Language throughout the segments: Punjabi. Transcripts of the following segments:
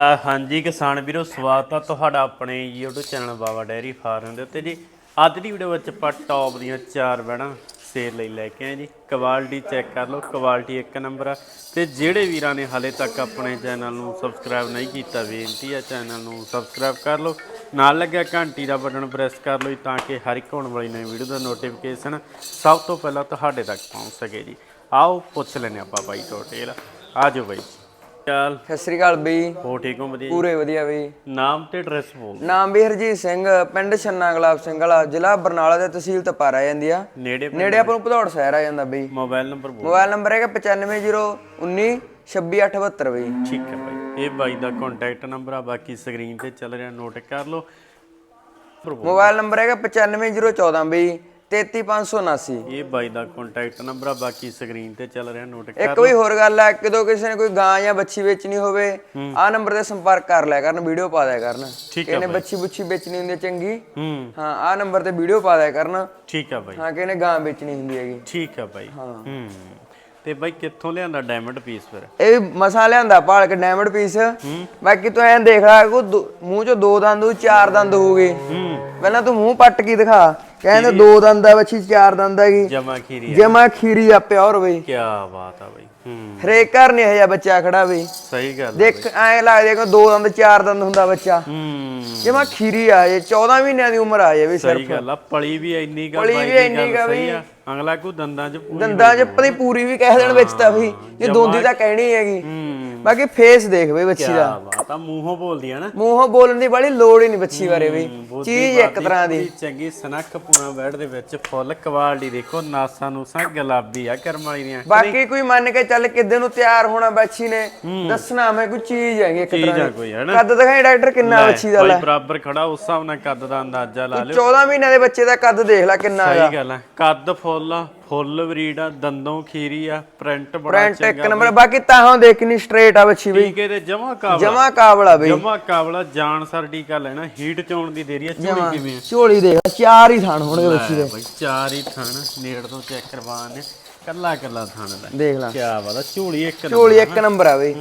ਹਾਂਜੀ ਕਿਸਾਨ ਵੀਰੋ, ਸਵਾਗਤ ਆ ਤੁਹਾਡਾ ਆਪਣੇ YouTube channel Baba dairy farm ਦੇ ਉੱਤੇ ਜੀ। ਅੱਜ ਦੀ ਵੀਡੀਓ ਵਿੱਚ ਆਪਾਂ ਟੌਪ ਦੀਆਂ ਚਾਰ ਬੈਣਾ ਸੇਲ ਲਈ ਲੈ ਕੇ ਆਏ ਜੀ। ਕੁਆਲਿਟੀ ਚੈੱਕ ਕਰ ਲਓ ਕੁਆਲਿਟੀ ਇੱਕ ਨੰਬਰ ਆ। ਤੇ ਜਿਹੜੇ ਵੀਰਾਂ ਨੇ ਹਾਲੇ ਤੱਕ ਆਪਣੇ ਚੈਨਲ ਨੂੰ ਸਬਸਕ੍ਰਾਈਬ ਨਹੀਂ ਕੀਤਾ, ਬੇਨਤੀ ਆ ਚੈਨਲ ਨੂੰ ਸਬਸਕ੍ਰਾਈਬ ਕਰ ਲਓ। ਨਾਲ ਲੱਗਿਆ ਘੰਟੀ ਦਾ ਬਟਨ ਪ੍ਰੈਸ ਕਰ ਲਓ ਤਾਂ ਕਿ ਹਰ ਇੱਕ ਆਉਣ ਵਾਲੀ ਨਵੀਂ ਵੀਡੀਓ ਦਾ ਨੋਟੀਫਿਕੇਸ਼ਨ ਸਭ ਤੋਂ ਪਹਿਲਾਂ ਤੁਹਾਡੇ ਤੱਕ ਪਹੁੰਚ ਸਕੇ ਜੀ। ਆਓ ਪੁੱਛ ਲੈਨੇ ਆਪਾਂ ਬਾਈ ਤੋਂ ਡਿਟੇਲ ਆਜੋ ਬਾਈ ਚੱਲ? ਸਤਿ ਸ੍ਰੀ ਅਕਾਲ ਬਈ। ਹੋ ਠੀਕ ਹੋ ਵਧੀਆ? ਪੂਰੇ ਵਧੀਆ ਬਈ। ਨਾਮ ਤੇ ਐਡਰੈਸ ਬੋਲ ਨਾਮ ਵੀ ਹਰਜੀਤ ਸਿੰਘ ਪਿੰਡ ਛੰਨਾ ਗੁਲਾਬ ਸਿੰਘ ਵਾਲਾ ਜ਼ਿਲ੍ਹਾ ਬਰਨਾਲਾ ਤੇ ਤਹਿਸੀਲ ਤਪਾਰਾ ਜਾਂਦੀ ਆ। ਨੇੜੇ ਨੇੜੇ ਆਪਾਂ ਨੂੰ ਭਦੌੜ ਸ਼ਹਿਰ ਆ ਜਾਂਦਾ ਬਈ। ਮੋਬਾਈਲ ਨੰਬਰ ਬੋਲ ਮੋਬਾਈਲ ਨੰਬਰ ਹੈਗਾ 9501 26872 ਬਈ। ਠੀਕ ਹੈ ਬਾਈ। ਇਹ ਬਾਈ ਦਾ ਕੰਟੈਕਟ ਨੰਬਰ ਆ ਬਾਕੀ ਸਕਰੀਨ ਤੇ ਚੱਲ ਰਿਹਾ ਨੋਟ ਕਰ ਲਓ। ਮੋਬਾਈਲ ਨੰਬਰ ਹੈਗਾ 95014 ਬਈ। 33579 ਇਹ ਬਾਈ ਦਾ ਕੰਟੈਕਟ ਨੰਬਰ ਆ ਬਾਕੀ ਸਕਰੀਨ ਤੇ ਚੱਲ ਰਿਹਾ ਨੋਟ ਕਰ ਇੱਕ ਵੀ ਹੋਰ ਗੱਲ ਹੈ ਕਿਦੋਂ ਕਿਸੇ ਨੇ ਕੋਈ ਗਾਂ ਜਾਂ ਬੱਚੀ ਵੇਚਣੀ ਹੋਵੇ ਆਹ ਨੰਬਰ ਤੇ ਸੰਪਰਕ ਕਰ ਲਿਆ ਕਰਨ ਵੀਡੀਓ ਪਾ ਦਿਆ ਕਰਨ। ਠੀਕ ਕਿਸੇ ਨੇ ਬੱਚੀ ਬੁੱਚੀ ਵੇਚਣੀ ਹੁੰਦੀ ਚੰਗੀ ਹੂੰ। ਆਹ ਨੰਬਰ ਤੇ ਵੀਡੀਓ ਪਾ ਦਿਆ ਕਰਨ। ਠੀਕ ਆ ਬਾਈ। ਹਾਂ ਕਿਸੇ ਨੇ ਗਾਂ ਵੇਚਣੀ ਹੁੰਦੀ ਹੈਗੀ। ਠੀਕ ਆ ਬਾਈ। ਹੂੰ। ਤੇ ਬਾਈ ਕਿੱਥੋਂ ਲਿਆਂਦਾ ਡਾਇਮੰਡ ਪੀਸ ਫਿਰ? ਇਹ ਮਸਾ ਲਿਆਂਦਾ ਭਾਲ ਕੇ ਡਾਇਮੰਡ ਪੀਸ ਬਾਕੀ ਤੂੰ ਐਂ ਦੇਖ ਲੈ ਕੋ ਮੂੰਹ ਚੋਂ ਦੋ ਦੰਦ ਚਾਰ ਦੰਦ ਹੂੰ। ਪਹਿਲਾਂ ਤੂੰ ਮੂੰਹ ਪੱਟ ਕੇ ਦਿਖਾ। ਕਹਿੰਦੇ ਦੋ ਦੰਦ ਆ ਬੱਚੀ ਚਾਰ ਦੰਦ ਹੈਗੀ ਜਮਾ ਖੀਰੀ ਆ। ਜਮਾ ਖੀਰੀ ਆ ਪਿਓਰ ਬਈ। ਕੀ ਬਾਤ ਆ ਬਾਈ। ਹਰੇਕ ਘਰ ਨਹੀਂ ਹਜਾ ਬੱਚਾ ਖੜਾ ਬਈ ਸਹੀ ਗੱਲ ਦੇਖ ਐਂ ਲੱਗਦਾ ਕਿ ਦੋ ਦੰਦ ਚਾਰ ਦੰਦ ਹੁੰਦਾ ਬੱਚਾ। ਹੂੰ। ਜਮਾ ਖੀਰੀ ਆ ਇਹ 14 ਮਹੀਨਿਆਂ ਦੀ ਉਮਰ ਆ ਇਹ ਵੀ ਸਹੀ ਗੱਲ ਆ ਪਲੀ ਵੀ ਇੰਨੀ ਗਾ ਪਲੀ ਵੀ ਇੰਨੀ ਗੱਲ ਸਹੀ। ਆ। ਅਗਲਾ ਕੋ ਦੰਦਾਂ ਚ ਪੂਰੀ ਦੰਦਾਂ 'ਚ ਪਤੀ ਪੂਰੀ ਵੀ ਕਹਿ ਦੇਣ ਵਿੱਚ ਤਾਂ ਵੀ ਇਹ ਦੋਂਦੀ ਤਾਂ ਕਹਿਣੀ ਹੈਗੀ। ਹੂੰ। ਬਾਕੀ ਫੇਸ ਦੇਖ ਬਈ ਬੱਚੀ ਕੀ ਦਾ ਬਾਤ ਆ ਮੂੰਹੋਂ ਬੋਲਦੀ ਆ ਨਾ। ਮੂੰਹੋਂ ਬੋਲਣ ਦੀ ਬੜੀ ਲੋੜ ਹੀ ਨਹੀਂ ਬੱਚੀ ਬਾਰੇ ਵੀ। ਚੀਜ਼ ਇੱਕ ਤਰ੍ਹਾਂ ਦੀ। ਚੰਗੀ ਸਨੱਖ ਪੂਰਾ ਬੈਡ ਦੇ ਵਿੱਚ ਫੁੱਲ ਕੁਆਲਿਟੀ ਦੇਖੋ ਨਾਸਾਂ ਨੂਸਾਂ ਗੁਲਾਬੀ ਆ ਕਰਮ ਵਾਲੀ ਦੀਆਂ। ਬਾਕੀ ਕੋਈ ਮੰਨ ਕੇ ਚੱਲ ਕਿੱਦੇ ਨੂੰ ਤਿਆਰ ਹੋਣਾ ਬੱਚੀ ਨੇ ਦੱਸਣਾ ਮੈਂ ਕੋਈ ਚੀਜ਼ ਹੈਗੀ ਇੱਕ ਚੀਜ਼ ਆ ਕੋਈ ਹਨਾ? ਕੱਦ ਦਿਖਾਈ ਡਾਕਟਰ ਕਿੰਨਾ ਬੱਚੀ ਦਾ ਲੈ। ਬਰਾਬਰ ਖੜਾ ਉਸ ਹਿਸਾਬ ਨਾਲ ਕੱਦ ਦਾ ਅੰਦਾਜ਼ਾ ਲਾ ਲਿਓ। 14 ਮਹੀਨਿਆਂ ਦੇ ਬੱਚੇ ਦਾ ਕੱਦ ਦੇਖ ਲੈ ਕਿੰਨਾ ਹੈਗਾ। ਸਹੀ ਗੱਲ ਆ। ਕੱਦ ਫੁੱਲ ਆ ਫੁੱਲ ਬਰੀਡ ਆ ਦੰਦੋਂ ਖੀਰੀ ਆ ਪ੍ਰਿੰਟ ਬੜਾ ਪ੍ਰਿੰਟ ਇੱਕ ਚੰਗਾ ਨੰਬਰ ਬਾਕੀ ਤਾਹਾਂ ਦੇਖ ਕਿੰਨੀ ਸਟ੍ਰੇਟ ਆ ਬੱਚੀ ਵੀ ਟੀਕੇ ਤੇ ਜਮਾ ਕਾਬਲਾ। ਜਮਾ ਕਾਬਲਾ ਬਈ। ਜਮਾ ਕਾਬਲਾ ਜਾਨ ਸਰ ਟੀਕਾ ਲੈਣਾ ਹੀਟ ਚੋਣ ਦੀ ਦੇਰੀ ਆ ਝੋਲੀ ਕਿਵੇਂ ਆ? ਝੋਲੀ ਦੇਖ ਚਾਰ ਹੀ ਥਾਣ ਹੋਣਗੇ ਬੱਚੀ ਦੇ। ਬਈ ਚਾਰ ਹੀ ਥਣ ਨੇੜ ਤੋਂ ਚੈੱਕ ਕਰਵਾਉਣ ਨੇ ਕੱਲਾ ਕੱਲਾ ਥਣ ਦਾ। ਦੇਖ ਲੈ। ਕੀ ਬਾਤ ਆ ਝੋਲੀ ਇੱਕ ਨੰਬਰ ਝੋਲੀ ਇੱਕ ਨੰਬਰ ਆ ਬਈ।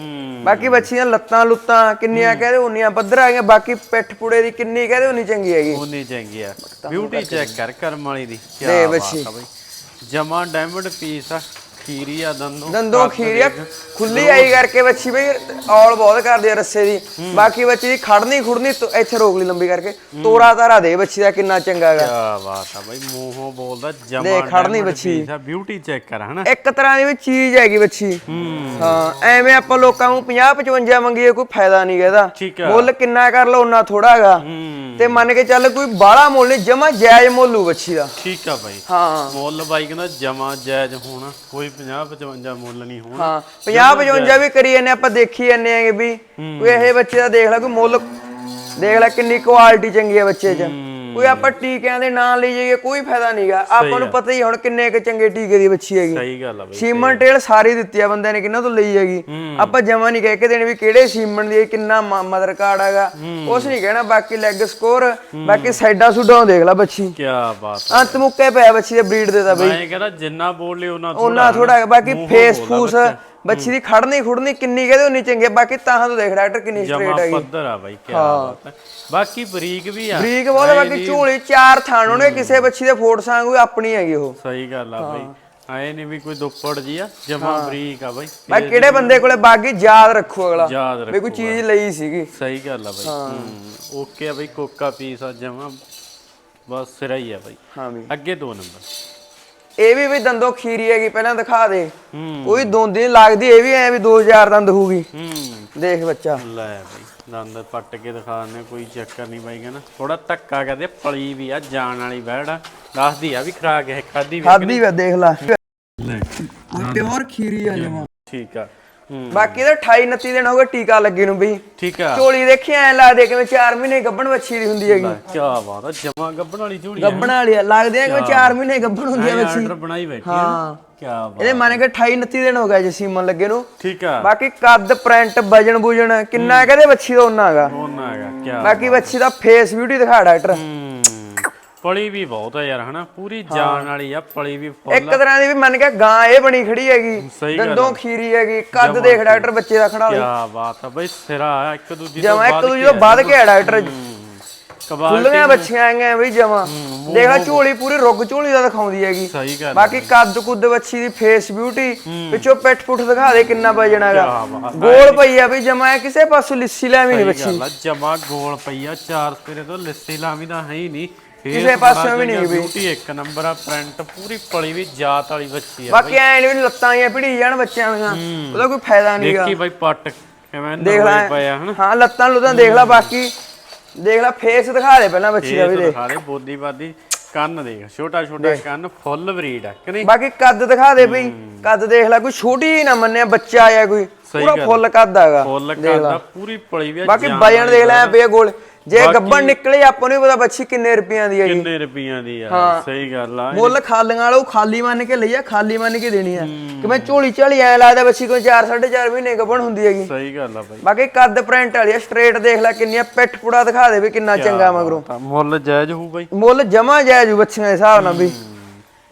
ਬਾਕੀ ਬੱਚੀਆਂ ਲੱਤਾਂ ਲੁੱਤਾਂ ਕਿੰਨੀਆਂ ਕਹਦੇ ਉਨੀਆਂ ਪੱਧਰ ਆ ਗਈਆਂ ਬਾਕੀ ਪਿੱਠ ਪੁੜੇ ਦੀ ਕਿੰਨੀ ਕਹਦੇ ਉਨੀ ਚੰਗੀ ਹੈਗੀ। ਉਹਨੇ ਚੰਗੀ ਆ। ਬਿਊਟੀ ਚੈੱਕ ਕਰ ਕਰਮ ਵਾਲੀ ਦੀ। ਕੀ ਬਾਤ। ਆ ਬਈ। ਜਮਾ ਡਾਇਮੰਡ ਪੀਸ ਆ। ਖੀਰੀ ਆ ਦੰਦੋਂ ਦੰਦੋਂ ਖੀਰੀਆ ਖੁੱਲੀ ਆਈ ਕਰਕੇ ਬੱਚੀ ਬਈ ਔਲ ਬਹੁਤ ਕਰਦੀ ਆ ਰੱਸੇ ਦੀ। ਬਾਕੀ ਬੱਚੀ ਦੀ ਖੜਨੀ ਖੁੜਨੀ ਇੱਥੇ ਰੋਕ ਲਈ ਲੰਬੀ ਕਰਕੇ। ਤੋਰਾ ਤਾਰਾ ਦੇ ਬੱਚੀ ਦਾ ਕਿੰਨਾ ਚੰਗਾ ਹੈਗਾ ਕੀ ਬਾਤ ਆ ਬਈ ਮੂੰਹੋਂ ਬੋਲਦਾ ਜਮਾ ਦੇਖ, ਖੜਨੀ ਬੱਚੀ। ਆ। ਬਿਊਟੀ ਚੈੱਕ ਕਰ ਹਨਾ? ਇੱਕ ਤਰ੍ਹਾਂ ਦੀ ਵੀ ਚੀਜ਼ ਹੈਗੀ ਬੱਚੀ। ਹੂੰ। ਐਵੇਂ ਆਪਾਂ ਲੋਕਾਂ ਨੂੰ 50 55 ਮੰਗੀਏ ਕੋਈ ਫਾਇਦਾ ਨਹੀਂ ਆ। ਮੁੱਲ ਕਿੰਨਾ ਕਰ ਲਓ ਉਹਨਾਂ ਥੋੜਾ ਹੈਗਾ ਤੇ ਮੰਨ ਕੇ ਚੱਲ ਕੋਈ ਬਾਹਲਾ ਮੁੱਲ ਨਹੀਂ ਜਮਾ ਜਾਇਜ਼ ਮੁੱਲ ਬੱਚੀ ਦਾ। ਠੀਕ ਆ ਬਾਈ। ਹਾਂ। ਮੁੱਲ ਬਾਈ ਕਹਿੰਦਾ ਜਮਾ ਜਾਇਜ਼ ਹੋਣਾ ਕੋਈ 50 55 ਮੁੱਲ ਨਹੀਂ ਹੋਣਾ। ਹਾਂ 50 55 ਵੀ ਕਰੀ ਜਾਂਦੇ ਆਪਾਂ ਦੇਖੀ ਜਾਂਦੇ ਆਂਗੇ ਵੀ ਕੋਈ ਇਹ ਬੱਚੇ ਦਾ ਦੇਖ ਲੈ ਕੋਈ ਮੁੱਲ ਦੇਖ ਲੈ ਕਿੰਨੀ ਕੁਆਲਿਟੀ ਚੰਗੀ ਹੈ ਬੱਚੇ 'ਚ। ਕੋਈ ਆਪਾਂ ਟੀਕਿਆਂ ਦੇ ਨਾਂ ਲਈ ਜਾਈਏ ਕੋਈ ਫਾਇਦਾ ਨਹੀਂਗਾ ਆਪਾਂ ਨੂੰ ਪਤਾ ਹੀ ਹੁਣ ਕਿੰਨੇ ਕੁ ਚੰਗੇ ਟੀਕੇ ਦੀ ਬੱਚੀ ਹੈਗੀ। ਸਹੀ ਗੱਲ ਆ ਬਾਈ ਸੀਮਨ ਟੇਲ ਸਾਰੀ ਦਿੱਤੀ ਆ ਬੰਦੇ ਨੇ ਕਿੰਨਾ ਤੋਂ ਲਈ ਹੈਗੀ। ਆਪਾਂ ਜਮਾ ਨਹੀਂ ਕਹਿ ਕੇ ਦੇਣੀ ਵੀ ਕਿਹੜੇ ਸੀਮਨ ਦੀ ਕਿੰਨਾ ਮਦਰ ਕਾਰਡ ਹੈਗਾ। ਕੁਛ ਨਹੀਂ ਕਹਿਣਾ ਬਾਕੀ ਲੈਗ ਸਕੋਰ ਬਾਕੀ ਸਾਈਡਾਂ ਸੁਡਾਂ ਦੇਖ ਲੈ ਬੱਚੀ ਕੀ ਬਾਤ ਅੰਤ ਮੁੱਕੇ ਪਿਆ ਬੱਚੀ ਦੇ ਬਰੀਡ ਦੇ ਤਾਂ ਬਈ। ਮੈਂ ਕਹਿੰਦਾ ਜਿੰਨਾ ਬੋਲ ਲਿਓ ਉਹਨਾਂ ਉਹਨਾਂ ਥੋੜਾ ਬਾਕੀ ਫੇਸ ਫੂਸ ਬੱਚੀ ਦੀ ਖੜਨੀ ਖੁੜਨੀ ਕਿੰਨੀ ਕਹਦੇ ਉਨੀ ਚੰਗੀ। ਬਾਕੀ ਤਾਹਾਂ ਤੋਂ ਦੇਖ ਡਾਕਟਰ ਕਿੰਨੀ ਸਟ੍ਰੇਟ ਹੈਗੀ। ਪੱਧਰ ਆ ਬਾਈ ਕੀ ਬਾਤ ਹੈ। ਬਾਕੀ ਬਰੀਕ ਵੀ ਆ। ਬਰੀਕ ਬਹੁਤ ਬਾਕੀ ਝੋਲੀ ਚਾਰ ਥਾਣ ਹੋਣੇ ਕਿਸੇ ਬੱਚੀ ਦੇ ਫੋਟ ਸਾਂਗ ਵੀ ਆਪਣੀ ਹੈਗੀ ਉਹ। ਸਹੀ ਗੱਲ ਆ ਬਾਈ। ਆਏ ਨਹੀਂ ਵੀ ਕੋਈ ਦੁੱਪੜ ਜੀ ਆ ਜਮਾ ਬਰੀਕ ਆ ਬਾਈ। ਬਾਕੀ ਕਿਹੜੇ ਬੰਦੇ ਕੋਲੇ ਬਾਗੀ ਯਾਦ ਰੱਖੂ ਅਗਲਾ। ਯਾਦ ਵੀ ਕੋਈ ਰੱਖੋ ਚੀਜ਼ ਲਈ ਸੀਗੀ। ਸਹੀ ਗੱਲ ਆ ਬਾਈ। ਹੂੰ। ਓਕੇ ਆ ਬਾਈ ਕੋਕਾ ਪੀਸ ਆ ਜਮਾ। ਬਸ ਸਿਰਾ ਹੀ ਆ ਬਾਈ। ਅੱਗੇ ਦੋ ਨੰਬਰ। ਇਹ ਵੀ ਵੀ ਦੰਦੋ ਖੀਰੀ ਹੈਗੀ ਪਹਿਲਾਂ ਦਿਖਾ ਦੇ। ਹੂੰ। ਕੋਈ ਦੋਂਦੀ ਨੀ ਲੱਗਦੀ ਇਹ ਵੀ ਐ ਵੀ 2000 ਦੰਦ ਹੋਊਗੀ। ਹੂੰ। ਦੇਖ ਬੱਚਾ। ਲੈ ਬਾਈ ਦੰਦ ਪੱਟ ਕੇ ਦਿਖਾਣੇ ਕੋਈ ਚੱਕਰ ਨਹੀਂ ਬਾਈ ਕਹਿੰਦਾ। ਥੋੜਾ ਧੱਕਾ ਕਹਦੇ ਪਲੀ ਵੀ ਆ ਜਾਣ ਵਾਲੀ ਬੈੜ ਆ। ਦੱਸਦੀ ਆ ਵੀ ਖਰਾਕ ਹੈ ਖਾਦੀ ਵੀ ਖਾਦੀ ਵੇ ਦੇਖ ਲੈ। ਲੈ ਪਿਓਰ ਖੀਰੀ ਆ। ਜਮਾ। ਠੀਕ ਆ। ਬਾਕੀ ਇਹਦਾ 28 29 ਦਿਨ ਹੋ ਗਏ ਟੀਕਾ ਲੱਗੇ ਨੂੰ ਬਈ ਠੀਕ ਆ। ਝੋਲੀ ਦੇਖੀ ਐ ਲੱਗਦੇ ਕਿਵੇਂ 4 ਮਹੀਨੇ ਗੱਭਣ ਵੱਛੀ ਦੀ ਹੁੰਦੀ ਹੈਗੀ। ਕੀ ਬਾਤ ਆ ਜਮਾ ਗੱਬਣ ਵਾਲੀ ਆ। ਗੱਭਣ ਵਾਲੀ ਆ ਲੱਗਦੇ ਆ ਕਿਵੇਂ 4 ਮਹੀਨੇ ਗੱਭਣ ਹੁੰਦੀ ਆ ਵੱਛੀ। ਆਰਡਰ ਬਣਾਈ ਬੈਠੀ ਆ। ਹਾਂ। ਕੀ ਬਾਤ। ਇਹਦੇ ਮੰਨ ਕੇ 28 29 ਦਿਨ ਹੋ ਗਏ ਜੇ ਸੀਮਨ ਲੱਗੇ ਨੂੰ। ਠੀਕ ਆ। ਬਾਕੀ ਕੱਦ ਪ੍ਰਿੰਟ ਵਜਨ ਬੁਜਣ ਕਿੰਨਾ ਕਹਦੇ ਵੱਛੀ ਦਾ ਉਹਨਾਂ ਹੈਗਾ। ਉਹਨਾਂ ਹੈਗਾ ਕੀ ਬਾਕੀ ਵੱਛੀ ਦਾ ਫੇਸ ਬਿਊਟੀ ਦਿਖਾ ਡਾਕਟਰ। ਹੂੰ। ਪਲੀ ਵੀ ਬਹੁਤ ਆ ਯਾਰ ਹਨਾ? ਪੂਰੀ ਜਾਨ ਵਾਲੀ ਆ ਪਲੀ ਵੀ ਫੁੱਲ। ਇੱਕ ਤਰ੍ਹਾਂ ਦੀ ਵੀ ਮੰਨ ਕੇ ਗਾਂ ਇਹ ਬਣੀ ਖੜੀ ਹੈਗੀ ਦੰਦੋਂ ਖੀਰੀ ਹੈਗੀ ਕੱਦ ਦੇਖ ਡਾਕਟਰ ਬੱਚੇ ਦਾ ਖੜਾ ਹੋਇਆ ਕਿਆ ਬਾਤ ਆ ਬਈ ਸਿਰਾ ਇੱਕ ਦੂਜੀ ਤੋਂ ਜਮਾ ਇੱਕ ਦੂਜੇ ਕੇ ਤੋਂ ਵੱਧ ਕੇ ਡਾਕਟਰ। ਖੁੱਲੀਆਂ ਬੱਚੀਆਂ ਆਈਆਂ ਬਈ ਜਮਾ। ਦੇਖ ਝੋਲੀ ਪੂਰੀ ਰੁੱਗ ਝੋਲੀ ਦਾ ਦਿਖਾਉਂਦੀ ਹੈਗੀ। ਸਹੀ ਗੱਲ ਆ। ਬਾਕੀ ਕੱਦ ਕੁੱਦ ਬੱਚੀ ਦੀ ਫੇਸ ਬਿਊਟੀ ਪਿੱਛੋਂ ਪਿੱਠ ਪੁੱਠ ਦਿਖਾ ਦੇ ਕਿੰਨਾ ਵਜਣ ਹੈਗਾ। ਗੋਲ ਪਈ ਆ ਵੀ ਜਮਾ ਇਹ ਕਿਸੇ ਪਾਸੋਂ ਲਿੱਸੀ ਲੈਵੀਂ ਨਹੀਂ ਬੱਚੀ। ਜਮਾ ਗੋਲ ਪਈ ਆ ਚਾਰ ਸਪੇਰੇ ਤੋਂ ਲਿੱਸੀ ਲਾਵੀ ਤਾਂ ਹੈ ਹੀ ਨਹੀਂ। ਕਿਸੇ ਪਾਸਿਓਂ ਵੀ ਨਹੀਂ ਬਈ। ਬਿਊਟੀ ਇੱਕ ਨੰਬਰ ਆ ਪ੍ਰਿੰਟ ਪੂਰੀ ਪਲੀ ਵੀ ਜਾਤ ਵਾਲੀ ਬੱਚੀ ਆ ਬਾਕੀ ਐਂ ਨੀ ਵੀ ਲੱਤਾਂ ਜਾਂ ਭਿੜੀ ਜਾਣ ਬੱਚਿਆਂ ਦੀਆਂ ਉਹਦਾ ਕੋਈ ਫਾਇਦਾ ਨਹੀਂਗਾ ਦੇਖੀ ਬਾਈ ਪੱਟ ਕਿਵੇਂ ਦੇਖ ਲੈ। ਹਨਾ? ਹਾਂ ਲੱਤਾਂ ਲੁੱਤਾਂ ਦੇਖ ਲੈ ਬਾਕੀ। ਦੇਖ ਲੈ ਫੇਸ ਦਿਖਾ ਦੇ ਪਹਿਲਾਂ ਬੱਚੀ ਦਾ ਵੀ ਦੇਖ। ਦਿਖਾ ਦੇ ਬੋਦੀ ਬਾਦੀ ਕੰਨ ਦੇਖ ਛੋਟਾ ਛੋਟਾ ਕੰਨ ਫੁੱਲ ਬਰੀਡ ਆ ਕਿ ਨਹੀਂ? ਬਾਕੀ ਕੱਦ ਦਿਖਾ ਦੇ ਬਈ। ਕੱਦ ਦੇਖ ਲੈ ਕੋਈ ਛੋਟੀ ਨਾ ਮੰਨਿਆ ਬੱਚਾ ਆਇਆ ਕੋਈ। ਪੂਰਾ। ਫੁੱਲ ਕੱਦ ਹੈਗਾ। ਫੁੱਲ ਲੈ। ਕਰਦਾ ਪੂਰੀ ਪਲੀ ਵੀ ਆ, ਬਾਕੀ ਜਾਨ ਵਜਨ ਦੇਖ ਲੈ। ਬੇ ਗੋਲ ਜੇ ਗੱਬਣ ਨਿਕਲੇ ਆਪਾਂ ਨੂੰ ਪਤਾ ਬੱਚੀ ਕਿੰਨੇ ਰੁਪਈਆਂ ਦੀ ਹੈਗੀ। ਕਿੰਨੇ ਰੁਪਈਆਂ ਦੀ ਆ ਹਾਂ। ਸਹੀ ਗੱਲ ਆ ਮੁੱਲ ਖਾਲੀਆਂ ਵਾਲਾ ਉਹ ਖਾਲੀ ਮੰਨ ਕੇ ਲਈਆ ਖਾਲੀ ਮੰਨ ਕੇ ਦੇਣੀ ਆ। ਕਿ ਮੈਂ ਝੋਲੀ ਝਾਲੀ ਐ ਲੱਗਦਾ ਬੱਚੀ ਕੋਈ 4 4.5 ਮਹੀਨੇ ਗੱਬਣ ਹੁੰਦੀ ਹੈਗੀ। ਸਹੀ ਗੱਲ ਆ ਬਾਈ। ਬਾਕੀ ਕੱਦ ਪ੍ਰਿੰਟ ਵਾਲੀ ਆ ਸਟ੍ਰੇਟ ਦੇਖ ਲੈ ਕਿੰਨੀਆਂ ਪਿੱਠ ਪੁੜਾ ਦਿਖਾ ਦੇ ਵੀ ਕਿੰਨਾ ਚੰਗਾ ਮਗਰੋਂ। ਮੁੱਲ ਜਾਇਜ਼ ਹੋਊ ਬਾਈ। ਮੁੱਲ ਜਮਾ ਜਾਇਜ਼ ਬੱਚੀਆਂ ਦੇ ਹਿਸਾਬ ਨਾਲ ਵੀ।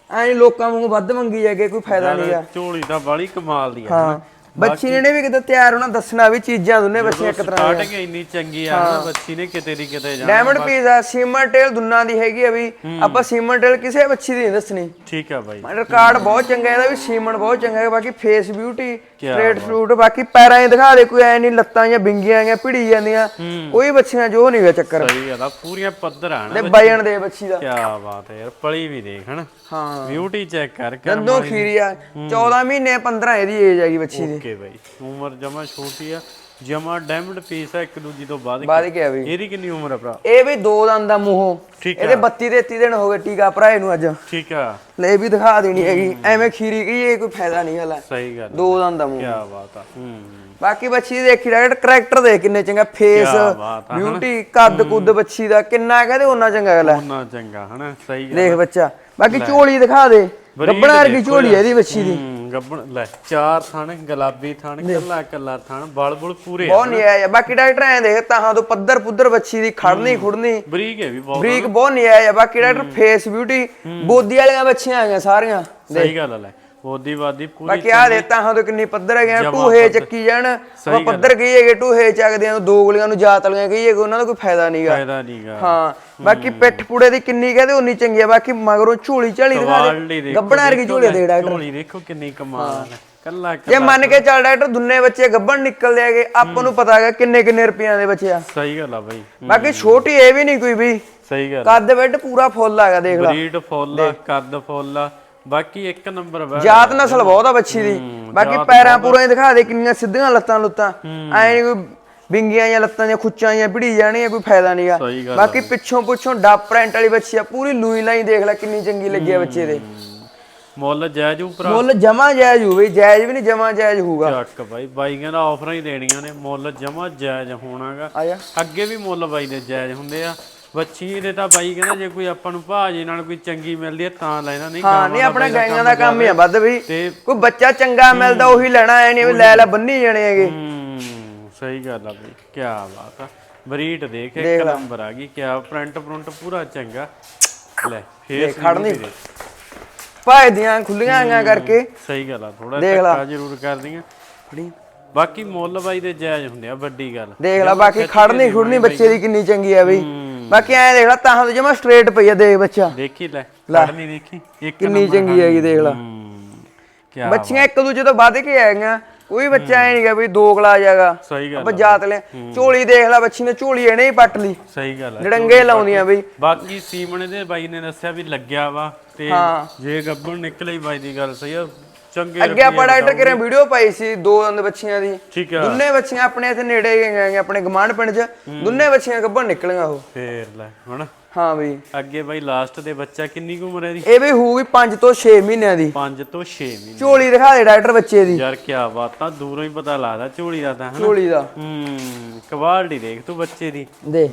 ਐਂ ਲੋਕਾਂ ਵਾਂਗੂ ਵੱਧ ਮੰਗੀ ਜਾਗੇ ਕੋਈ ਫਾਇਦਾ ਨਹੀਂਗਾ ਝੋਲੀ ਤਾਂ ਬਾਲੀ ਕਮਾਲ ਦੀ ਆ ਹਾਂ। ਬੱਚੀ ਨੇ ਨੇ ਵੀ ਕਿਤੇ ਤਿਆਰ ਹੋਣਾ ਦੱਸਣਾ ਵੀ ਚੀਜ਼ਾਂ ਦੋਨੇ ਬੱਚੀਆਂ ਇੱਕ ਤਰ੍ਹਾਂ ਦੀਆਂ। ਸਟਾਰਟਿੰਗ ਇੰਨੀ ਚੰਗੀ ਆ ਨਾ ਬੱਚੀ ਨੇ ਕਿਤੇ ਦੀ ਕਿਤੇ ਜਾਣਾ। ਡਾਇਮੰਡ ਪੀਸ ਆ ਸੀਮਨ ਟੇਲ ਦੁੰਨਾਂ ਦੀ ਹੈਗੀ ਆ ਵੀ ਆਪਾਂ ਸੀਮਨ ਟੇਲ ਕਿਸੇ ਬੱਚੀ ਦੀ ਨਹੀਂ ਦੱਸਣੀ। ਠੀਕ ਆ ਬਾਈ। ਰਿਕਾਰਡ ਬਹੁਤ ਚੰਗਾ ਇਹਦਾ ਵੀ ਸੀਮਨ ਬਹੁਤ ਚੰਗਾ ਹੈ ਬਾਕੀ ਫੇਸ ਬਿਊਟੀ ਸਟ੍ਰੇਟ ਫਰੂਟ ਬਾਕੀ ਪੈਰਾਂ 'ਚ ਦਿਖਾ ਦੇ ਕੋਈ ਐ ਨਹੀਂ ਲੱਤਾਂ ਜਾਂ ਬਿੰਗੀਆਂ ਜਾਂ ਭਿੜੀ ਜਾਂਦੀਆਂ ਕੋਈ ਬੱਚੀਆਂ ਜੋ ਨਹੀਂ ਗਾ ਚੱਕਰ। ਸਹੀ ਆ ਪੂਰੀਆਂ ਪੱਧਰ ਆ ਤੇ ਨਾ ਵਜਣ ਦੇ ਬੱਚੀ ਦਾ। ਕੀ ਬਾਤ ਹੈ ਯਾਰ ਪਲੀ ਵੀ ਦੇਖ ਹਨਾ। ਹਾਂ। ਬਿਊਟੀ ਚੈੱਕ ਕਰ ਦੰਦੋਂ ਖੀਰੀ ਆ 14 ਮਹੀਨੇ 15 ਇਹਦੀ ਏਜ ਹੈਗੀ ਬੱਚੀ ਦੀ। ਓਕੇ ਬਾਈ। ਉਮਰ ਜਮਾ ਛੋਟੀ ਆ ਜਮਾ ਡਾਇਮੰਡ ਪੀਸ ਆ ਇੱਕ ਦੂਜੀ ਤੋਂ ਬਾਅਦ ਬਾਅਦ ਗਿਆ ਵੀ? ਇਹਦੀ ਕਿੰਨੀ ਉਮਰ ਆ ਭਰਾ? ਇਹ ਵੀ ਦੋ ਦੰਦ ਦਾ ਮੂੰਹੋਂ। ਠੀਕ ਇਹਦੇ 32 33 ਦਿਨ ਹੋ ਗਏ ਟੀਕਾ ਭਰਾਏ ਨੂੰ ਅੱਜ। ਠੀਕ ਆ। ਲੈ ਇਹ ਵੀ ਦਿਖਾ ਦੇਣੀ ਹੈਗੀ। ਐਵੇਂ ਖੀਰੀ ਗਈ ਇਹ ਕੋਈ ਫਾਇਦਾ ਨਹੀਂ ਹਲਾ। ਸਹੀ ਗੱਲ ਦੋ ਦੰਦ ਦਾ ਮੂੰਹ। ਕੀ ਬਾਤ ਆ। ਹੂੰ ਬਾਕੀ ਬੱਚੀ ਦੇਖੀ ਡਾਕਟਰ ਕਰੈਕਟਰ ਦੇ ਕਿੰਨੇ ਚੰਗਾ। ਫੇਸ ਕਿਆ ਬਾਤ ਆ, ਬਿਊਟੀ ਕੱਦ ਕੁੱਦ ਬੱਚੀ ਦਾ ਕਿੰਨਾ ਕਹਦੇ ਉਹਨਾਂ ਚੰਗਾ ਗੱਲ ਹੈ ਉਹਨਾਂ ਚੰਗਾ ਹਨਾ? ਸਹੀ ਗੱਲ ਦੇਖ ਬੱਚਾ। ਬਾਕੀ ਝੋਲੀ ਦਿਖਾ ਦੇ। ਵਰਗੀ ਦੇਖੋ ਝੋਲੀ ਹੈ ਇਹਦੀ ਬੱਚੀ ਦੀ। ਗੱਬਣ ਲੈ ਚਾਰ ਥਣ ਗੁਲਾਬੀ ਥਣ ਕੱਲਾ ਕੱਲਾ ਥਣ ਬਲ ਬੁਲ ਪੂਰੇ ਬਹੁਤ ਨਹੀਂ ਆਇਆ ਬਾਕੀ ਡਾਕਟਰ ਐ ਦੇਖ ਤਾਹਾਂ ਤੋਂ ਪੱਧਰ ਪੁੱਧਰ ਬੱਚੀ ਦੀ ਖੜਨੀ ਖੁੜਨੀ। ਬਰੀਕ ਹੈ ਵੀ ਬਹੁਤ। ਬਰੀਕ ਬਹੁਤ ਨਹੀਂ ਆਇਆ ਬਾਕੀ ਡਾਕਟਰ ਫੇਸ ਬਿਊਟੀ ਬੋਦੀ ਵਾਲੀਆਂ ਬੱਚੀਆਂ ਆ ਗਈਆਂ ਸਾਰੀਆਂ। ਸਹੀ ਗੱਲ ਆ ਬੋਦੀ ਬਾਦੀ ਪੂਰੀ ਬਾਕੀ ਆ ਦੇ ਤਾਹਾਂ ਤੋਂ ਕਿੰਨੀ ਪੱਧਰ ਹੈਗੇ ਆ, ਪੱਧਰ। ਚੱਕੀ ਜਾਣ ਆਪਾਂ ਪੱਧਰ ਕਹੀਏਗੇ ਟੂਹੇ ਚੱਕਦੇ ਆ ਦੋ ਗਲੀਆਂ ਨੂੰ ਜਾਤ ਵਾਲੀਆਂ ਕਹੀਏਗੇ ਉਹਨਾਂ ਦਾ ਕੋਈ ਫਾਇਦਾ ਨਹੀਂਗਾ ਫਾਇਦਾ ਨਹੀਂਗਾ ਹਾਂ ਬਾਕੀ ਪਿੱਠ ਪੂੜੇ ਦੀ ਕਿੰਨੀ ਕਹਦੇ ਉਨੀ ਚੰਗੀ ਆ ਬਾਕੀ ਮਗਰੋਂ ਝੋਲੀ ਝਾਲੀ ਦਿਖਾ ਦੇ। ਗੱਬਣਾ ਵਰਗੀ ਝੋਲੀ ਦੇ ਡਾਕਟਰ। ਝੋਲੀ ਦੇਖੋ ਕਿੰਨੀ ਕਮਾਲ ਹੈ। ਕੱਲਾ ਜੇ ਕੱਲਾ ਮੰਨ ਕੇ ਚੱਲ ਡਾਕਟਰ ਦੁੰਨੇ ਬੱਚੇ ਗੱਬਣ ਨਿਕਲਦੇ ਹੈਗੇ ਆਪਾਂ ਨੂੰ ਪਤਾ ਹੈਗਾ ਕਿੰਨੇ ਕਿੰਨੇ ਰੁਪਈਆਂ ਦੇ ਬੱਚੇ ਆ। ਸਹੀ ਗੱਲ ਆ ਬਾਈ। ਬਾਕੀ ਛੋਟੀ ਇਹ ਵੀ ਨਹੀਂ ਕੋਈ ਵੀ। ਸਹੀ ਗੱਲ ਕੱਦ ਬੈੱਡ ਪੂਰਾ ਫੁੱਲ ਹੈਗਾ ਦੇਖ ਲੈ। ਬਰੀਡ ਫੁੱਲ ਕੱਦ ਫੁੱਲ ਬਾਕੀ ਇੱਕ ਨੰਬਰ ਵਾ ਜਾਤ ਨਸਲ ਬਹੁਤ ਆ ਬੱਚੀ ਦੀ। ਬਾਕੀ ਪੈਰਾਂ ਪੂਰਾਂ ਦਿਖਾ ਦੇ ਕਿੰਨੀਆਂ ਸਿੱਧੀਆਂ ਲੱਤਾਂ ਲੁੱਤਾਂ। ਐ ਨਹੀਂ ਕੋਈ ਬਿੰਗੀਆਂ ਜਾਂ ਲੱਤਾਂ ਜਾਂ ਖੁੱਚਾਂ ਜਾਂ ਭਿੜੀ ਜਾਣੀਆਂ ਕੋਈ ਫਾਇਦਾ ਨਹੀਂਗਾ ਬਾਕੀ ਪਿੱਛੋਂ ਪੁੱਛੋਂ ਡਾਪ ਪ੍ਰਿੰਟ ਵਾਲੀ ਬੱਚੀ ਆ ਪੂਰੀ ਲੂਈ ਲਾਈ ਦੇਖ ਲੈ ਕਿੰਨੀ ਚੰਗੀ ਲੱਗੀ ਆ ਬੱਚੇ ਦੇ। ਮੁੱਲ ਜਾਇਜ਼ ਉਪਰ ਮੁੱਲ ਜਮਾ ਜਾਇਜ਼ ਹੋਵੇ ਜਾਇਜ਼ ਵੀ ਨਹੀਂ ਜਮਾ ਜਾਇਜ਼ ਹੋਊਗਾ। ਚੱਕ ਬਾਈ ਬਾਈ ਕਹਿੰਦਾ ਆਫਰਾਂ ਹੀ ਦੇਣੀਆਂ ਨੇ ਮੁੱਲ ਜਮਾ ਜਾਇਜ਼ ਹੋਣਾਗਾ। ਅੱਗੇ ਵੀ ਮੁੱਲ ਬਾਈ ਦੇ ਜਾਇਜ਼ ਹੁੰਦੇ ਆ। ਬੱਚੀ ਦੇ ਤਾਂ ਬਾਈ ਕਹਿੰਦਾ ਜੇ ਕੋਈ ਆਪਾਂ ਨੂੰ ਭਾਜੀ ਨਾਲ ਕੋਈ ਚੰਗੀ ਮਿਲਦੀ ਹੈ ਤਾਂ ਲੈਣਾ ਨਹੀਂ ਹਾਂ ਨਹੀਂ ਆਪਣਾ ਗਾਈਆਂ ਦਾ ਕੰਮ ਹੀ ਆ ਵੱਧ ਵੀ। ਕੋਈ ਬੱਚਾ ਚੰਗਾ ਮਿਲਦਾ ਉਹੀ ਲੈਣਾ ਐ ਨਹੀਂ ਲੈ ਲੈ ਬੰਨੀ ਜਾਣੇ ਹੈਗੇ। ਹੂੰ ਸਹੀ ਗੱਲ ਆ ਬਈ ਕੀ ਬਾਤ ਆ। ਬਰੀਡ ਦੇਖ ਇੱਕ ਨੰਬਰ ਆ ਗਈ ਕਿਆ ਪ੍ਰਿੰਟ ਪ੍ਰਿੰਟ ਪੂਰਾ ਚੰਗਾ। ਲੈ ਫੇਸ ਖੜਨੀ। ਭਾਏ ਦੀਆਂ ਖੁੱਲੀਆਂ ਆਈਆਂ ਕਰਕੇ। ਸਹੀ ਗੱਲ ਆ ਥੋੜਾ। ਧੱਕਾ ਜ਼ਰੂਰ ਕਰਦੀਆਂ। ਬਾਕੀ ਮੁੱਲ ਬਾਈ ਦੇ ਜਾਇਜ਼ ਹੁੰਦੇ ਆ ਵੱਡੀ ਗੱਲ। ਦੇਖ ਲੈ ਬਾਕੀ ਖੜਨੀ ਖੁੜਨੀ ਬੱਚੇ ਦੀ ਕਿੰਨੀ ਚੰਗੀ ਆ ਬਈ। ਬਾਕੀ ਐ ਦੇਖ ਲੈ ਤਾਂ ਤੋਂ ਜਮਾ ਸਟ੍ਰੇਟ ਪਈ ਆ ਦੇਖ ਬੱਚਾ। ਦੇਖੀ ਲੈ ਖੜਨੀ ਦੇਖੀ। ਇੱਕ ਕਿੰਨੀ ਚੰਗੀ ਹੈਗੀ ਦੇਖ ਲੈ। ਕੀ ਬੱਚੀਆਂ ਇੱਕ ਦੂਜੇ ਤੋਂ ਵੱਧ ਕੇ ਆਈਆਂ ਕੋਈ ਬੱਚਾ ਐ ਨਹੀਂਗਾ ਵੀ ਦੋ ਗਲਾ ਜਾਗਾ ਸਹੀ ਗੱਲ ਆਪਾਂ ਜਾਤ ਲੈ ਝੋਲੀ ਦੇਖ ਲੈ ਬੱਚੀ ਨੇ ਝੋਲੀ ਇਹਨੇ ਹੀ ਪੱਟ ਲਈ। ਸਹੀ ਗੱਲ ਆ ਡੜੰਗੇ ਲਾਉਂਦੀਆਂ ਬਈ। ਬਾਕੀ ਸੀਮਣੇ ਦੇ ਬਾਈ ਨੇ ਦੱਸਿਆ ਵੀ ਲੱਗਿਆ ਵਾ ਤੇ ਹਾਂ। ਜੇ ਗੱਬਣ ਨਿਕਲੇ ਹੀ ਬਾਈ ਦੀ ਗੱਲ ਸਹੀ ਆ। ਚੰਗੇ ਅੱਗੇ ਆਪਾਂ ਡਾਕਟਰ ਕਿਰੇ ਵੀਡੀਓ ਪਾਈ ਸੀ ਦੋ ਬੱਚੀਆਂ ਦੀ। ਠੀਕ ਆ। ਦੋਨੇ ਬੱਚੀਆਂ ਆਪਣੇ ਇੱਥੇ ਨੇੜੇ ਗਈਆਂ ਆਪਣੇ ਗਮਾਂਡ ਪਿੰਡ 'ਚ। ਦੋਨੇ ਬੱਚੀਆਂ ਗੱਭਣ ਨਿਕਲੀਆਂ ਉਹ। ਫੇਰ ਲੈ ਹੁਣ? ਹਾਂ ਬਈ। ਅੱਗੇ ਬਾਈ ਲਾਸਟ ਦੇ ਬੱਚਾ ਕਿੰਨੀ ਕੁ ਉਮਰ ਹੈ ਦੀ ਇਹ ਵੀ ਹੋਊਗੀ 5 ਤੋਂ 6 ਮਹੀਨਿਆਂ ਦੀ। 5 ਤੋਂ 6 ਮਹੀਨੇ ਝੋਲੀ ਦਿਖਾ ਦੇ ਡਾਕਟਰ ਬੱਚੇ ਦੀ। ਯਾਰ ਕੀ ਬਾਤਾਂ ਦੂਰੋਂ ਹੀ ਪਤਾ ਲੱਗਦਾ ਝੋਲੀ ਦਾ ਤਾਂ ਹਨਾ? ਝੋਲੀ ਦਾ। ਹੂੰ ਕਵਾਲਟੀ ਦੇਖ ਤੂੰ ਬੱਚੇ ਦੀ। ਦੇਖ।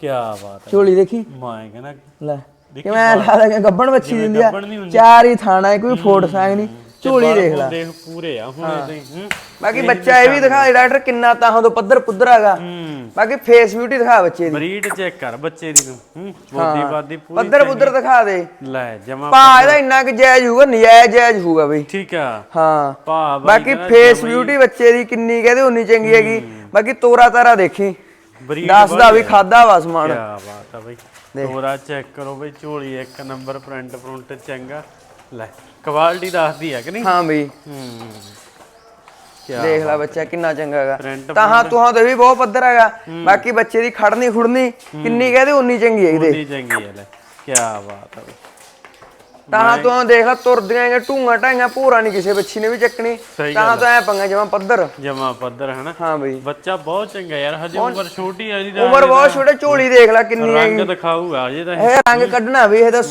ਕੀ ਬਾਤ ਹੈ ਝੋਲੀ ਦੇਖੀ? ਮੈਂ ਕਹਿੰਦਾ ਲੈ। ਕਿਵੇਂ ਲੱਗਦਾ ਕਿ ਗੱਬਣ ਬੱਚੀ ਦਿੰਦੀ ਆ। ਚਾਰ ਹੀ ਥਾਣਾ ਕੋਈ ਫੋਟ ਸਾਂਗ ਨਹੀਂ। ਝੋਲੀ ਬਾਹਰ ਦੇਖ ਲੈ। ਦੇਖ ਪੂਰੇ ਆ ਹੁਣ ਇਹਦੇ ਹੂੰ। ਬਾਕੀ ਬੱਚਾ ਇਹ ਵੀ ਦਿਖਾ ਦੇ ਡਾਕਟਰ ਕਿੰਨਾ ਤਾਹਾਂ ਤੋਂ ਪੱਧਰ ਪੁੱਧਰ ਹੈਗਾ। ਹੂੰ। ਬਾਕੀ ਫੇਸ ਬਿਊਟੀ ਦਿਖਾ ਬੱਚੇ ਦੀ। ਬਰੀਡ ਚੈੱਕ ਕਰ ਬੱਚੇ ਦੀ ਨੂੰ ਹੂੰ। ਬੋਦੀ ਬਾਦੀ ਪੂਰੀ ਪੱਧਰ ਪੁੱਧਰ ਦਿਖਾ ਦੇ। ਲੈ ਜਮਾ ਪਾ ਇਹਦਾ ਇੰਨਾ ਕਿ ਜਾਇਜ਼ ਹੋਊਗਾ ਨਜਾਇਜ਼ ਜਾਇਜ਼ ਹੋਊਗਾ ਬਈ। ਠੀਕ ਆ। ਹਾਂ। ਭਾ ਬਾਈ ਬਾਕੀ ਫੇਸ ਬਿਊਟੀ ਬੱਚੇ ਦੀ ਕਿੰਨੀ ਕਹਦੇ ਉਨੀ ਚੰਗੀ ਹੈਗੀ। ਬਾਕੀ ਤੋਰਾ ਤਾਰਾ ਦੇਖੀ। ਬਰੀਡ ਦੱਸਦਾ ਵੀ ਖਾਦਾ ਵਾ ਸਮਾਨ। ਕੀ ਬਾਤ ਆ ਬਈ। ਤੋਰਾ ਚੈੱਕ ਕਰੋ ਬਈ ਝੋਲੀ ਇੱਕ ਨੰਬਰ ਪ੍ਰਿੰਟ ਪ੍ਰਿੰਟ ਚੰਗਾ। ਲੈ। ਕੁਆਲਿਟੀ ਦੱਸਦੀ ਆ ਕਿ ਨਹੀਂ? ਹਾਂ ਬਈ। ਹੂੰ। ਦੇਖ ਲੈ ਬੱਚਾ ਕਿੰਨਾ ਚੰਗਾ ਹੈਗਾ। ਪ੍ਰਿੰਟ ਤਾਹਾਂ ਤੁਹਾਂ ਤੇ ਵੀ ਬਹੁਤ ਪੱਧਰ ਹੈਗਾ। ਬਾਕੀ ਬੱਚੇ ਦੀ ਖੜਨੀ ਖੁੜਨੀ ਕਿੰਨੀ ਕਹਦੇ ਉਨੀ ਚੰਗੀ ਹੈਗੀ ਦੇ ਬੋਦੀ ਚੰਗੀ ਆ ਲੈ। ਕੀ ਬਾਤ ਆ ਬਈ। ਤਾਹਾਂ ਤੁਹਾਂ ਦੇਖ ਲੈ ਤੁਰਦੀਆਂ ਹੈਗੀਆਂ ਢੂੰਗਾ ਢਾਈਆਂ ਭੂਰਾ ਨਹੀਂ ਕਿਸੇ ਬੱਚੀ ਨੇ ਵੀ ਚੱਕਣੀ। ਤਾਹਾਂ ਤਾਂ ਐ ਪੰਗਾ ਜਮਾ ਪੱਧਰ। ਜਮਾ ਪੱਧਰ ਹਨਾ? ਹਾਂ ਬਈ। ਬੱਚਾ ਬਹੁਤ ਚੰਗਾ ਯਾਰ ਹਜੇ ਉਮਰ ਛੋਟੀ ਆ ਇਹਦੀ ਤਾਂ ਉਮਰ ਬਹੁਤ ਛੋਟੇ ਝੋਲੀ ਦੇਖ ਲੈ ਕਿੰਨੀ ਰੰਗ ਦਿਖਾਊਗਾ ਅਜੇ ਤਾਂ ਇਹ ਰੰਗ ਕੱਢਣਾ ਵੀ ਇਹ ਤਾਂ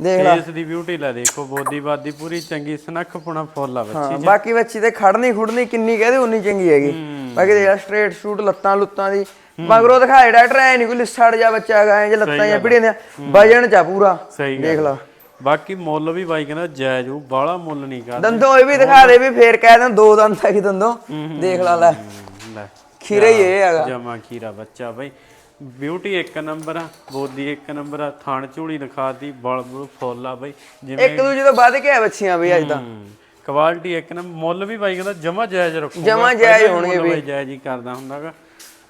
ਦੇਖ ਲੈ। ਫੇਸ ਦੀ ਬਿਊਟੀ ਲੈ ਦੇਖੋ ਬੋਦੀ ਬਾਦੀ ਪੂਰੀ ਚੰਗੀ ਸਨੱਖ ਪੁਣਾ ਫੁੱਲ ਆ ਬੱਚੀ ਬਾਕੀ ਬੱਚੀ ਤੇ ਖੜਨੀ ਖੁੜਨੀ ਕਿੰਨੀ ਕਹਦੇ ਉਨੀ ਚੰਗੀ ਹੈਗੀ। ਬਾਕੀ ਦੇਖ ਲੈ ਸਟ੍ਰੇਟ ਸ਼ੂਟ ਲੱਤਾਂ ਲੁੱਤਾਂ ਦੀ। ਮਗਰੋਂ ਦਿਖਾਏ ਡਾਕਟਰ ਐ ਨਹੀਂ ਕੋਈ ਲਿਸੜ ਜਾ ਬੱਚਾ ਹੈਗਾ ਐ ਜੇ ਲੱਤਾਂ ਜਾਂ ਪਿੜੀਆਂ ਦੀਆਂ। ਵਜਣ ਚਾ ਪੂਰਾ। ਦੇਖ ਲਾ। ਬਾਕੀ ਮੁੱਲ ਵੀ ਬਾਈ ਕਹਿੰਦਾ ਜਾਇਜ਼ ਉਹ ਬਾਹਲਾ ਮੁੱਲ ਨਹੀਂ ਕਰਦਾ। ਦੰਦੋਂ ਇਹ ਵੀ ਦਿਖਾ ਦੇ ਵੀ ਫੇਰ ਕਹਿ ਦੇਣ ਦੋ ਦੰਦ ਤੱਕ ਦੰਦੋਂ। ਦੇਖ ਲਾ ਲੈ। ਲੈ। ਖੀਰੇ ਹੀ ਇਹ ਹੈਗਾ। ਜਮਾ ਖੀਰਾ ਬੱਚਾ ਬਾਈ। ਬਿਊਟੀ ਇੱਕ ਨੰਬਰ ਆ ਬੋਦੀ ਇੱਕ ਨੰਬਰ ਆ ਥਣ ਝੂੜੀ ਦਿਖਾਤੀ ਬਲ ਬਲ ਫੁੱਲ ਆ ਬਾਈ ਜਿਵੇਂ ਇੱਕ ਦੂਜੇ ਤੋਂ ਵੱਧ ਕੇ ਆ ਬੱਚੀਆਂ ਵੀ ਅੱਜ ਤਾਂ? ਕੁਆਲਿਟੀ ਇੱਕ ਨੰਬਰ ਮੁੱਲ ਵੀ ਬਾਈ ਕਹਿੰਦਾ ਜਮਾ ਜਾਇਜ਼ ਰੱਖੋ ਜਮਾਂ ਜਾਇਜ਼ ਹੋਣਗੇ ਵੀ ਜਾਇਜ਼ ਹੀ ਕਰਦਾ ਹੁੰਦਾਗਾ।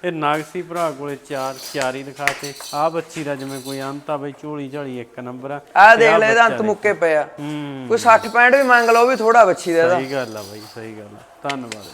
ਇਹ ਨਾਗਸੀ ਭਰਾ ਕੋਲੇ ਚਾਰ ਚਾਰੀ ਦਿਖਾਤੇ ਆ ਬੱਚੀ ਦਾ ਜਿਵੇਂ ਕੋਈ ਅੰਤ ਆ ਬਈ ਝੋਲੀ ਝਾਲੀ ਇੱਕ ਨੰਬਰ ਆ। ਆਹ ਦੇਖ ਲੈ ਇਹਦਾ ਅੰਤ ਮੁੱਕੇ ਪਿਆ ਹੂੰ। ਕੋਈ 60 65 ਵੀ ਮੰਗ ਲਓ ਉਹ ਵੀ ਥੋੜਾ ਬੱਚੀ ਦਾ ਇਹਦਾ। ਸਹੀ ਗੱਲ ਆ ਬਾਈ ਸਹੀ ਗੱਲ ਆ। ਧੰਨਵਾਦ।